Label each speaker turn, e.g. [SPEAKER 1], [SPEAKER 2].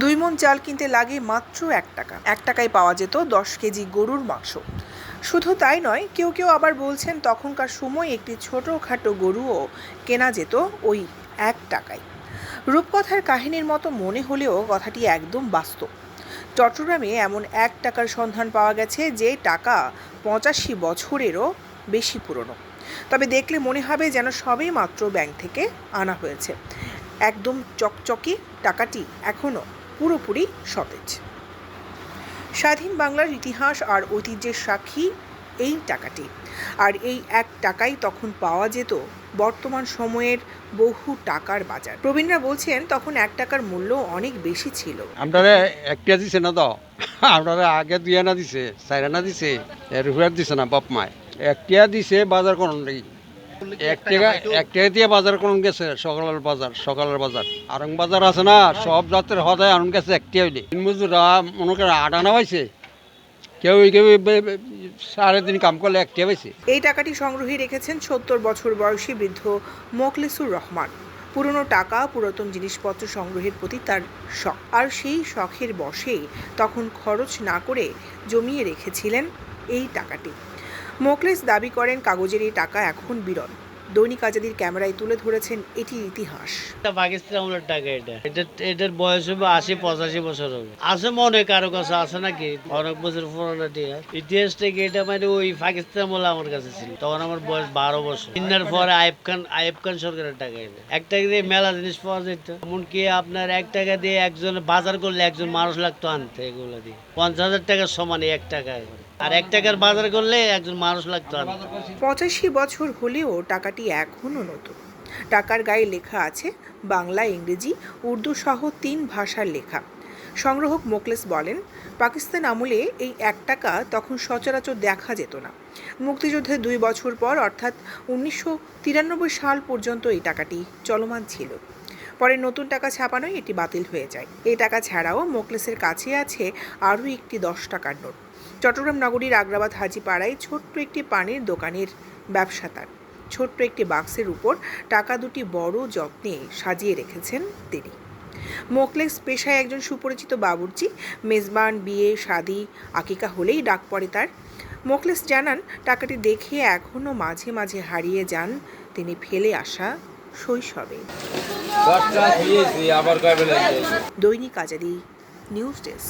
[SPEAKER 1] দুই মন চাল কিনতে লাগে মাত্র এক টাকা। এক টাকায় পাওয়া যেত দশ কেজি গরুর মাংস। শুধু তাই নয়, কেউ কেউ আবার বলছেন তখনকার সময় একটি ছোটোখাটো গরুও কেনা যেত ওই এক টাকায়। রূপকথার কাহিনীর মতো মনে হলেও কথাটি একদম বাস্তব। চট্টগ্রামে এমন এক টাকার সন্ধান পাওয়া গেছে যে টাকা পঁচাশি বছরেরও বেশি পুরনো। তবে দেখলে মনে হবে যেন সবে মাত্র ব্যাংক থেকে আনা হয়েছে। একদম চকচকে টাকাটি এখনও পুরোপুরি সতেজ। স্বাধীন বাংলার ইতিহাস আর ঐতিহ্যের সাক্ষী এই টাকাটি। আর এই এক টাকাই তখন পাওয়া যেত বর্তমান সময়ের বহু টাকার বাজার। প্রবীণরা বলছেন, তখন এক টাকার মূল্য অনেক বেশি ছিল।
[SPEAKER 2] আপনারা একটা দিছে না তো? আপনারা আগে দুই আনা দিছে, চার আনা দিছে এর দিছে না বাপ মায়। একটা দিছে বাজার কোন নেই এক টাকা এক টাকা দিয়ে বাজার কোন গেছে সকালের বাজার সকালের বাজার। আরং বাজার আছে না সব জাতের হদায় আরং গেছে একটি হইলে দিন মজুরা মনে করে আট আনা পাইছে কেউ কেউ বে- বে- সাড়ে দিন কাম করলে একটা পাইছে
[SPEAKER 1] এই টাকাটি সংগ্রহে রেখেছেন সত্তর বছর বয়সী বৃদ্ধ মোখলেসুর রহমান। পুরনো টাকা পুরাতন জিনিসপত্র সংগ্রহের প্রতি তার শখ। আর সেই শখের বশেই তখন খরচ না করে জমিয়ে রেখেছিলেন এই টাকাটি। মোখলেস দাবি করেন কাগজের এই টাকা এখন বিরল। দৈনিক আজাদির ক্যামেরায় তুলে ধরেছেন এটি ইতিহাস।
[SPEAKER 3] পাকিস্তান আমলের টাকা এটা। এটা, এটার বয়স হবে আশি, পঁচাশি বছর হবে। আছে মনে কারও কাছে আছে নাকি? অনেক বছর পুরোনো ইতিহাস ইতিহাস থেকে এটা মানে ওই পাকিস্তান আমলে আমার কাছে ছিল। তখন আমার বয়স বারো বছর। কিনার পরে আইব খান আইব খান সরকারের টাকা এটা। এক টাকা দিয়ে মেলা জিনিস পাওয়া যেত। এমনকি আপনার এক টাকা দিয়ে একজন বাজার করলে একজন মানুষ লাগতো আনতে এগুলো দিয়ে। পঞ্চাশ হাজার টাকার সমান এক টাকা আর এক টাকার বাজার করলে একজন মানুষ লাগতো
[SPEAKER 1] পঁচাশি বছর হলেও টাকাটি এখনও নতুন। টাকার গায়ে লেখা আছে বাংলা, ইংরেজি, উর্দু সহ তিন ভাষার লেখা। সংগ্রাহক মোকলেস বলেন, পাকিস্তান আমলে এই এক টাকা তখন সচরাচর দেখা যেত না। মুক্তিযুদ্ধের দুই বছর পর অর্থাৎ উনিশশো তিরানব্বই সাল পর্যন্ত এই টাকাটি চলমান ছিল। পরে নতুন টাকা ছাপানোয় এটি বাতিল হয়ে যায়। এই টাকা ছাড়াও মোকলেসের কাছে আছে আরও একটি দশ টাকার নোট। চট্টগ্রাম নগরীর আগ্রাবাদ হাজিপাড়ায় ছোট্ট একটি পানির দোকানের ব্যবসা তার। ছোট্ট একটি বাক্সের উপর টাকা দুটি বড় যত্নে সাজিয়ে রেখেছেন তিনি। মোকলেস পেশায় একজন সুপরিচিত বাবুর্চি মেজবান বিয়ে শাদি আকিকা হলেই ডাক পড়ে তার। মোকলেস জানান টাকাটি দেখে এখনও মাঝে মাঝে হারিয়ে যান তিনি ফেলে আসা শৈশবে। দৈনিক আজাদি নিউজ ডেস্ক।